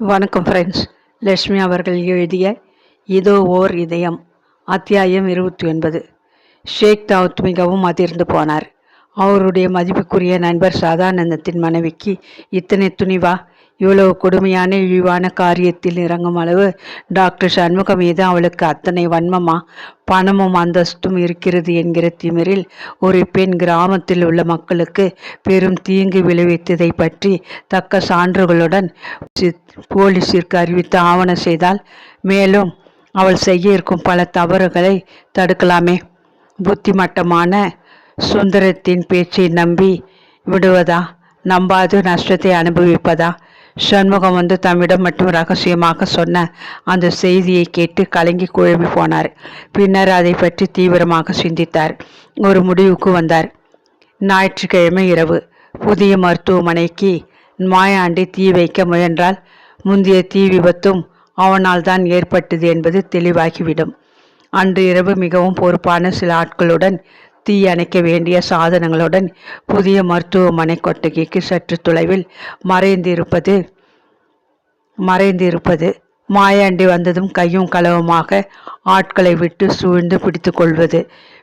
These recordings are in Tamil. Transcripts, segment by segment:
வணக்கம் ஃப்ரெண்ட்ஸ் லட்சுமி அவர்கள் எழுதிய இதோ ஓர் இதயம் அத்தியாயம் இருபத்தி ஒன்பது. ஷேக் தாவூத் மிகவும் அதிர்ந்து போனார். அவருடைய மதிப்புக்குரிய நண்பர் சதானந்தத்தின் மனைவிக்கு இத்தனை துணிவா? இவ்வளவு கொடுமையான இழிவான காரியத்தில் இறங்கும் அளவு டாக்டர் சண்முக மீது அவளுக்கு அத்தனை வன்மமா பணமும் அந்தஸ்தும் இருக்கிறது என்கிற திமிரில் ஒரு பெண் கிராமத்தில் உள்ள மக்களுக்கு பெரும் தீங்கு விளைவித்ததை பற்றி தக்க சான்றுகளுடன் போலீசிற்கு அறிவித்து ஆவணம் செய்தால் மேலும் அவள் செய்ய இருக்கும் பல தவறுகளை தடுக்கலாமே. புத்திமட்டமான சுந்தரத்தின் பேச்சை நம்பி விடுவதா? நம்பாது நஷ்டத்தை அனுபவிப்பதா? சண்முகம் வந்து தம்மிடம் மட்டும் ரகசியமாக சொன்ன அந்த செய்தியை கேட்டு கலங்கி குழம்பி போனார். பின்னர் அதை பற்றி தீவிரமாக சிந்தித்தார். ஒரு முடிவுக்கு வந்தார். ஞாயிற்றுக்கிழமை இரவு. புதிய மருத்துவமனைக்கு மாயாண்டி தீ வைக்க முயன்றால் முந்தைய தீ விபத்தும் அவனால் தான் ஏற்பட்டது என்பது தெளிவாகிவிடும். அன்று இரவு மிகவும் பொறுப்பான சில ஆட்களுடன் தீ அணைக்க வேண்டிய சாதனங்களுடன் புதிய மருத்துவமனை கொட்டகைக்கு சற்று தொலைவில் மறைந்திருப்பது மறைந்திருப்பது மாயாண்டி வந்ததும் கையும் களவுமாக ஆட்களை விட்டு சூழ்ந்து பிடித்து கொள்வது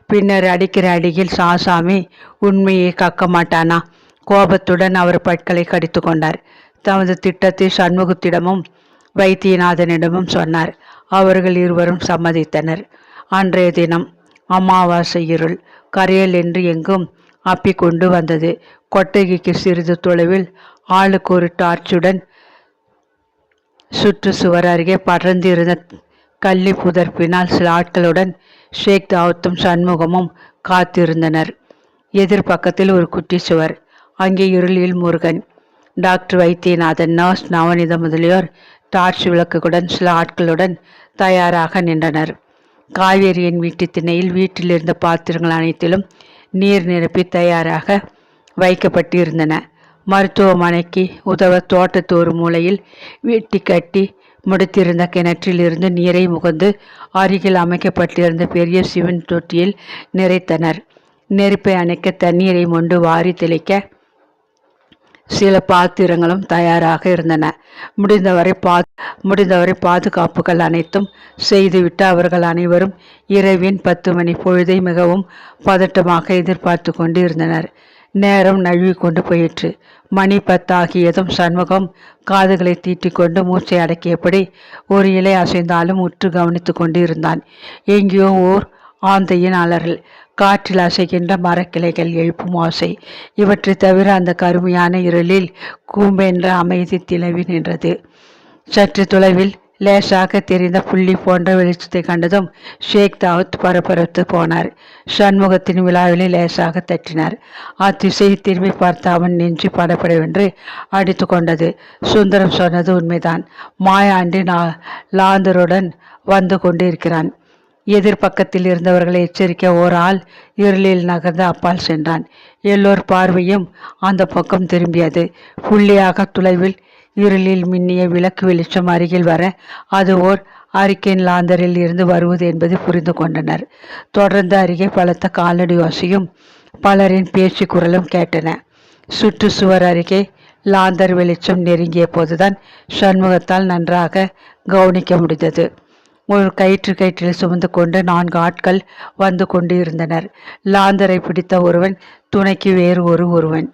பின்னர் அடிக்கிற அடியில் சாசாமி உண்மையை கக்க மாட்டானா? கோபத்துடன் அவர் பற்களை கடித்து கொண்டார் தமது திட்டத்தை சண்முகத்திடமும் வைத்தியநாதனிடமும் சொன்னார். அவர்கள் இருவரும் சம்மதித்தனர். அன்றைய தினம் அமாவாசை இருள் கரையல் என்று எங்கும் அப்பிக்கொண்டு வந்தது. கொட்டகைக்கு சிறிது தொலைவில் ஆளுக்கு ஒரு டார்ச்சுடன் சுற்று சுவர் அருகே படர்ந்திருந்த கள்ளி புதர்ப்பினால் சில ஆட்களுடன் ஷேக் தாவத்தும் சண்முகமும் காத்திருந்தனர். எதிர்பக்கத்தில் ஒரு குட்டி சுவர் அங்கே இருளில் முருகன் டாக்டர் வைத்தியநாதன் நர்ஸ் நவனித முதலியோர் டார்ச் விளக்குகளுடன் சில ஆட்களுடன் தயாராக நின்றனர். காவேரியின் வீட்டு திணையில் வீட்டில் இருந்த பாத்திரங்கள் அனைத்திலும் நீர் நிரப்பி தயாராக வைக்கப்பட்டிருந்தன. மருத்துவமனைக்கு உதவ தோட்டத்தோர் மூலையில் வெட்டி கட்டி முடித்திருந்த கிணற்றிலிருந்து நீரை முகந்து அருகில் அமைக்கப்பட்டிருந்த பெரிய சிவன் தொட்டியில் நிறைத்தனர். நெருப்பை அணைக்க தண்ணீரை மொண்டு வாரி தெளிக்க சில பாத்திரங்களும் தயாராக இருந்தன. முடிந்தவரை பா முடிந்தவரை பாதுகாப்புகள் அனைத்தும் செய்துவிட்டு அவர்கள் அனைவரும் இரவின் பத்து மணி பொழுதை மிகவும் பதட்டமாக எதிர்பார்த்து கொண்டு இருந்தனர். நேரம் நழுவி கொண்டு போயிற்று. மணி பத்தாகியதும் சண்முகம் காதுகளை தீட்டிக்கொண்டு மூச்சை அடக்கியபடி ஒரு இலை அசைந்தாலும் உற்று கவனித்து கொண்டு இருந்தான். எங்கேயோ ஓர் ஆந்தையின் அலறல். காற்றில் அசைகின்ற மரக்கிளைகள் எழுப்பும் ஓசை இவற்றை தவிர அந்த கருமையான இருளில் கூம்பென்ற அமைதி திளவி நின்றது. சற்று தொலைவில் லேசாக தெரிந்த புள்ளி போன்ற வெளிச்சத்தை கண்டதும் ஷேக் தாவத் பரபரத்து போனார். சண்முகத்தின் விழாவிலே லேசாக தட்டினார். அத்திசையை திரும்பி பார்த்த அவன் நெஞ்சு படப்படவென்று அடித்து கொண்டது. சுந்தரம் சொன்னது உண்மைதான். மாயாண்டி லாந்தருடன் வந்து கொண்டிருக்கிறான். எதிர்பக்கத்தில் இருந்தவர்களை எச்சரிக்க ஓர் ஆள் இருளில் நகர்ந்து அப்பால் சென்றான். எல்லோர் பார்வையும் அந்த பக்கம் திரும்பியது. புள்ளியாக துளைவில் இருளில் மின்னிய விளக்கு வெளிச்சம் அருகில் வர அது ஓர் அரிக்கேன் லாந்தரில் இருந்து வருவது என்பது புரிந்து கொண்டனர். தொடர்ந்து அருகே பலத்த காலடி ஓசையும் பலரின் பேச்சு குரலும் கேட்டன. சுற்றுச்சுவர் அருகே லாந்தர் வெளிச்சம் நெருங்கிய போதுதான் சண்முகத்தால் நன்றாக கவனிக்க முடிந்தது. ஒரு கயிற்று கயிற்றில் சுமந்து கொண்டு நான்கு ஆட்கள் வந்து கொண்டு இருந்தனர் லாந்தரை பிடித்த ஒருவன் துணைக்கு வேறு ஒரு ஒருவன்.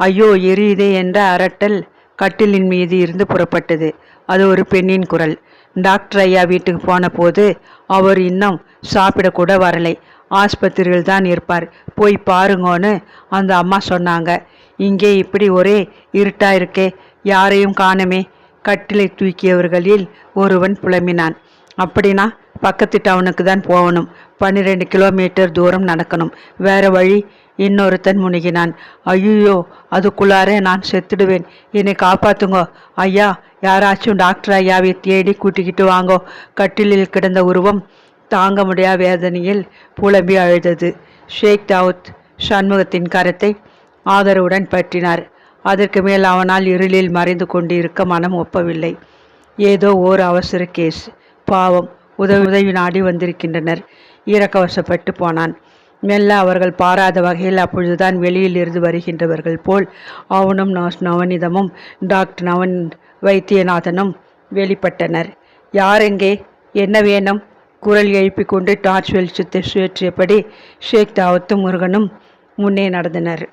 ஐயோ எரியுதே என்ற அரட்டல் கட்டிலின் மீது இருந்து புறப்பட்டது. அது ஒரு பெண்ணின் குரல். டாக்டர் ஐயா வீட்டுக்கு போன போது அவர் இன்னும் சாப்பிடக்கூட வரலை. ஆஸ்பத்திரியில் தான் இருப்பார். போய் பாருங்கோன்னு அந்த அம்மா சொன்னாங்க. இங்கே இப்படி ஒரே இருட்டா இருக்கே. யாரையும் காணமே. கட்டிலை தூக்கியவர்களில் ஒருவன் புலம்பினான். அப்படின்னா பக்கத்து டவுனுக்கு தான் போகணும். பன்னிரெண்டு கிலோமீட்டர் தூரம் நடக்கணும். வேற வழி இன்னொருத்தன் முனுகினான் ஐயோ அதுக்குள்ளாரே நான் செத்துடுவேன். என்னை காப்பாத்துங்க. ஐயா யாராச்சும் டாக்டர் ஐயாவை தேடி கூட்டிக்கிட்டு வாங்கோ. கட்டிலில் கிடந்த உருவம் தாங்க முடியா வேதனையில் புலம்பி அழுதது. ஷேக் தாவூத் சண்முகத்தின் கரத்தை ஆதரவுடன் பற்றினார். அதற்கு மேல் அவனால் இருளில் மறைந்து கொண்டு இருக்க மனம் ஒப்பவில்லை. ஏதோ ஓர் அவசர கேஸ். பாவம். உதவி உதவி நாடி வந்திருக்கின்றனர். ஈரக்கவசப்பட்டு போனான். மெல்ல அவர்கள் பாராத வகையில் அப்பொழுதுதான் வெளியில் இருந்து வருகின்றவர்கள் போல் அவனும் நர்ஸ் நவனிதமும் டாக்டர் நவன் வைத்தியநாதனும் வெளிப்பட்டனர். யாரெங்கே என்ன வேணும்? குரல் எழுப்பி கொண்டு டார்ச் வெளிச்சத்தை சுழற்றியபடி ஷேக் தாவத்தும் முருகனும் முன்னே நடந்தனர்.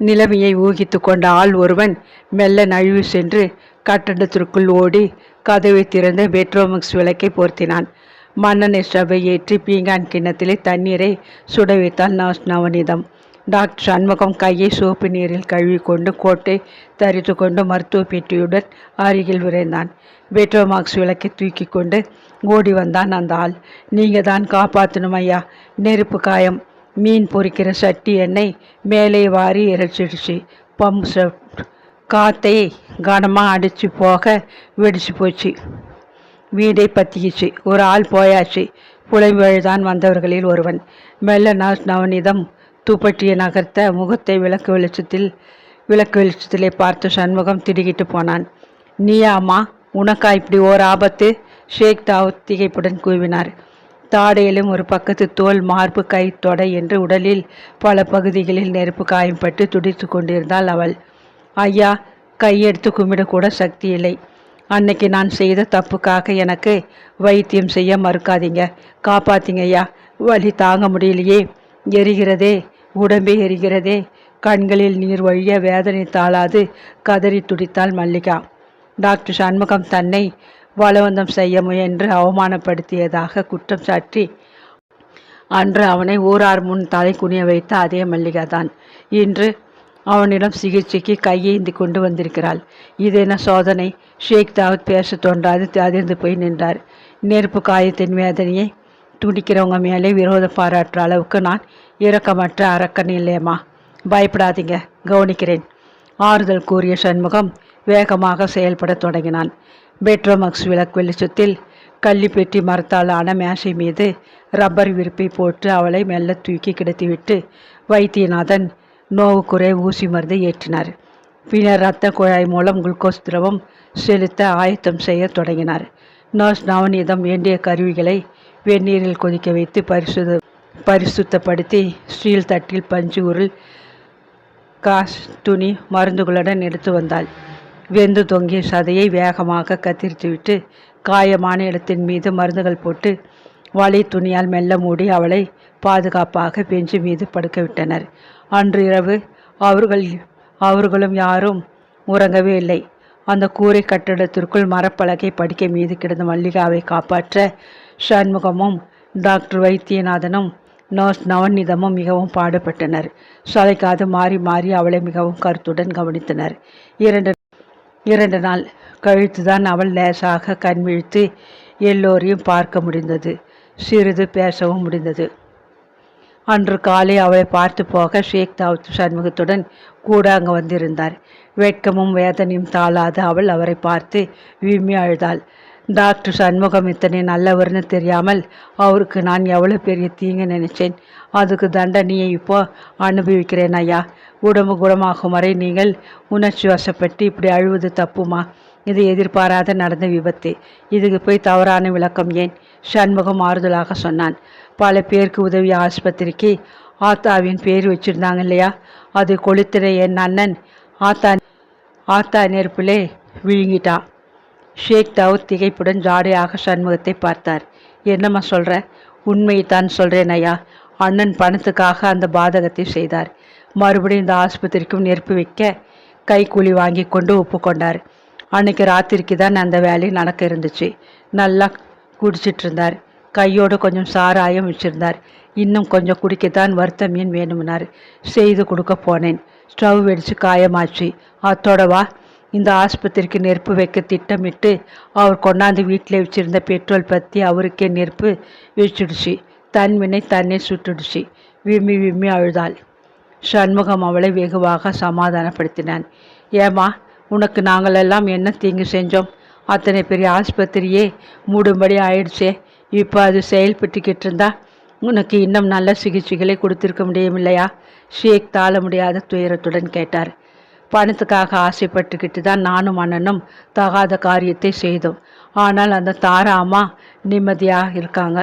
நிலைமையை ஊகித்து கொண்ட ஆள் ஒருவன் மெல்ல நழுவி சென்று கட்டடத்திற்குள் ஓடி கதவை திறந்து பெட்ரோமிக்ஸ் விளக்கை பொருத்தினான். மன்னனை ஸ்டவை ஏற்றி பீங்கான் கிண்ணத்திலே தண்ணீரை சுட வைத்தான் நர்ஸ் நவனிதம் டாக்டர் சண்முகம் கையை சோப்பு நீரில் கழுவிக்கொண்டு கோட்டை தரித்து கொண்டு மருத்துவ பெட்டியுடன் அருகில் விரைந்தான். பெட்ரோமாக்ஸ் விளக்கை தூக்கி கொண்டு ஓடி வந்தான் அந்த ஆள். நீங்கள் தான் காப்பாற்றணும் ஐயா நெருப்பு காயம். மீன் பொறிக்கிற சட்டி எண்ணெய் மேலே வாரி இறைச்சிடுச்சு. பம்ப் செட் காத்தை கனமாக அடித்து போக வெடிச்சு போச்சு. வீடை பற்றிக்கிச்சு ஒரு ஆள் போயாச்சு. புலம்பெழுதான் வந்தவர்களில் ஒருவன். மெல்ல நான் நவநீதம் தூப்பட்டியை நகர்த்த முகத்தை விளக்கு வெளிச்சத்தில் விளக்கு வெளிச்சத்திலே பார்த்து சண்முகம் திடுகிட்டு போனான். நீயா உனக்கா இப்படி ஓர் ஆபத்து? ஷேக் தாவத் திகைப்புடன் கூவினார். தாடையிலும் ஒரு பக்கத்து தோல் மார்பு கை தொடை என்று உடலில் பல பகுதிகளில் நெருப்பு காயம்பட்டு துடித்து கொண்டிருந்தாள் அவள். ஐயா கையெடுத்து கும்பிடக்கூட சக்தி இல்லை. அன்னைக்கு நான் செய்த தப்புக்காக எனக்கு வைத்தியம் செய்ய மறுக்காதீங்க. காப்பாத்திங்க ஐயா. வலி தாங்க முடியலையே. எரிகிறதே உடம்பே எரிகிறதே. கண்களில் நீர் வழிய வேதனை தாளாது கதறி துடித்தாள் மல்லிகா. டாக்டர் சண்முகம் தன்னை பலவந்தம் செய்ய முயன்று அவமானப்படுத்தியதாக குற்றம் சாட்டி அன்று அவனை ஊரார் முன் தலை குனிய வைத்த அதே மல்லிகா தான் இன்று அவனிடம் சிகிச்சைக்கு கையேந்தி கொண்டு வந்திருக்கிறாள். இதென சோதனை? ஷேக் தாவத் பேச தோன்றாது அதிர்ந்து போய் நின்றார். நெருப்பு காயத்தின் வேதனையை துடிக்கிறவங்க மேலே விரோதம் பாராட்டுற அளவுக்கு நான் இரக்கமற்ற அரக்கன் இல்லையம்மா. பயப்படாதீங்க கவனிக்கிறேன். ஆறுதல் கூறிய சண்முகம் வேகமாக செயல்படத் தொடங்கினான். பெட்ரோமக்ஸ் விளக்கு வெளிச்சத்தில் கள்ளிப்பெட்டி மரத்தாலான மேசை மீது ரப்பர் விருப்பை போட்டு அவளை மெல்ல தூக்கி கிடத்திவிட்டு வைத்தியநாதன் நோவுக்குறை ஊசி மருந்தை ஏற்றினார். பின்னர் இரத்த குழாய் மூலம் குளுக்கோஸ் திரவம் செலுத்த ஆயத்தம் செய்ய தொடங்கினார். நர்ஸ் நவநீதம் வேண்டிய கருவிகளை வெந்நீரில் கொதிக்க வைத்து பரிசுத பரிசுத்தப்படுத்தி ஸ்டீல் தட்டில் பஞ்சு உருள் காஸ் துணி மருந்துகளுடன் எடுத்து வந்தாள். வெந்து தொங்கிய சதையை வேகமாக கத்திரித்துவிட்டு காயமான இடத்தின் மீது மருந்துகள் போட்டு வலை துணியால் மெல்ல மூடி அவளை பாதுகாப்பாக பெஞ்சு மீது படுக்க விட்டனர். அன்று இரவு அவர்கள் அவர்களும் யாரும் உறங்கவே இல்லை. அந்த கூரை கட்டடத்திற்குள் மரப்பலகை படிக்க மீது கிடந்த மல்லிகாவை காப்பாற்ற சண்முகமும் டாக்டர் வைத்தியநாதனும் நர்ஸ் நவநீதமும் மிகவும் பாடுபட்டனர். சளைக்காது மாறி மாறி அவளை மிகவும் கருத்துடன் கவனித்தனர். இரண்டு இரண்டு நாள் கழித்துதான் அவள் லேசாக கண்விழித்து எல்லோரையும் பார்க்க முடிந்தது. சிறிது பேசவும் முடிந்தது. அன்று காலை அவளை பார்த்து போக ஷேக் தாவூத் சண்முகத்துடன் கூட அங்கு வந்திருந்தார். வெட்கமும் வேதனையும் தாளாது அவள் அவரை பார்த்து விம்மி அழுதாள். டாக்டர் சண்முகம் இத்தனை நல்லவர்னு தெரியாமல் அவருக்கு நான் எவ்வளோ பெரிய தீங்கு நினைச்சேன். அதுக்கு தண்டனையை இப்போ அனுபவிக்கிறேன் ஐயா. உடம்பு குணமாகும் வரை நீங்கள் உணர்ச்சி வசப்பட்டு இப்படி அழுவது தப்புமா? இது எதிர்பாராத நடந்த விபத்து. இதுக்கு போய் தவறான விளக்கம் ஏன்? சண்முகம் ஆறுதலாக சொன்னான். பல பேருக்கு உதவி ஆஸ்பத்திரிக்கு ஆத்தாவின் பேர் வச்சிருந்தாங்க இல்லையா? அது கொளுத்துற என் அண்ணன் ஆத்தா ஆத்தா நெருப்பிலே விழுங்கிட்டான். ஷேக் தாவூத் திகைப்புடன் ஜாடையாக சண்முகத்தை பார்த்தார். என்னம்மா சொல்கிற உண்மையை தான் சொல்கிறேன் ஐயா. அண்ணன் பணத்துக்காக அந்த பாதகத்தை செய்தார். மறுபடியும் இந்த ஆஸ்பத்திரிக்கும் நெருப்பு வைக்க கைக்கூலி வாங்கி கொண்டு ஒப்புக்கொண்டார் அன்னைக்கு ராத்திரிக்கு தான் அந்த வேலை நடக்க இருந்துச்சு. நல்லா குடிச்சிட்டு இருந்தார் கையோடு கொஞ்சம் சாராயம் வச்சிருந்தார். இன்னும் கொஞ்சம் குடிக்கத்தான் வறுத்த மீன் வேணும்னார். செய்து கொடுக்க போனேன். ஸ்டவ் வெடிச்சு காயமாச்சு. அத்தோடவா இந்த ஆஸ்பத்திரிக்கு நெருப்பு வைக்க திட்டமிட்டு அவர் கொண்டாந்து வீட்டில் வச்சுருந்த பெட்ரோல் பற்றி அவருக்கே நெருப்பு வச்சுடுச்சு தன் வினை தன்னை சுட்டுடுச்சு. விம்மி விம்மி அழுதாள். சண்முகம் அவளை வெகுவாக சமாதானப்படுத்தினான். ஏமா உனக்கு நாங்களெல்லாம் என்ன தீங்கு செஞ்சோம்? அத்தனை பெரிய ஆஸ்பத்திரியே மூடும்படி ஆயிடுச்சே. இப்போ அது செயல்பட்டுக்கிட்டு இருந்தா உனக்கு இன்னும் நல்ல சிகிச்சைகளை கொடுத்திருக்க முடியும் இல்லையா? ஷேக் தாழ முடியாத துயரத்துடன் கேட்டார். பணத்துக்காக ஆசைப்பட்டுக்கிட்டு தான் நானும் அண்ணனும் தகாத காரியத்தை செய்தோம். ஆனால் அந்த தாரா அம்மா நிம்மதியாக இருக்காங்க.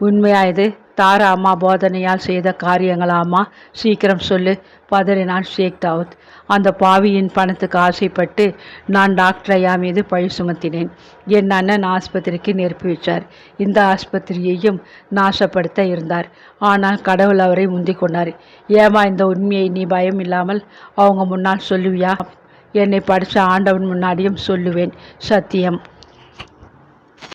உண்மையாக இது? தாரா அம்மா போதனையால் செய்த காரியங்களாமா சீக்கிரம் சொல்லு. பதறினான் ஷேக் தாவூத். அந்த பாவியின் பணத்துக்கு ஆசைப்பட்டு நான் டாக்டர் ஐயா மீது பழி சுமத்தினேன். என் அண்ணன் ஆஸ்பத்திரிக்கு நெருப்பி வச்சார். இந்த ஆஸ்பத்திரியையும் நாசப்படுத்த இருந்தார். ஆனால் கடவுள் அவரை முந்திக் கொண்டார். ஏமா இந்த உண்மையை நீ பயம் இல்லாமல் அவங்க முன்னால் சொல்லுவியா? என்னை படித்த ஆண்டவன் முன்னாடியும் சொல்லுவேன். சத்தியம்.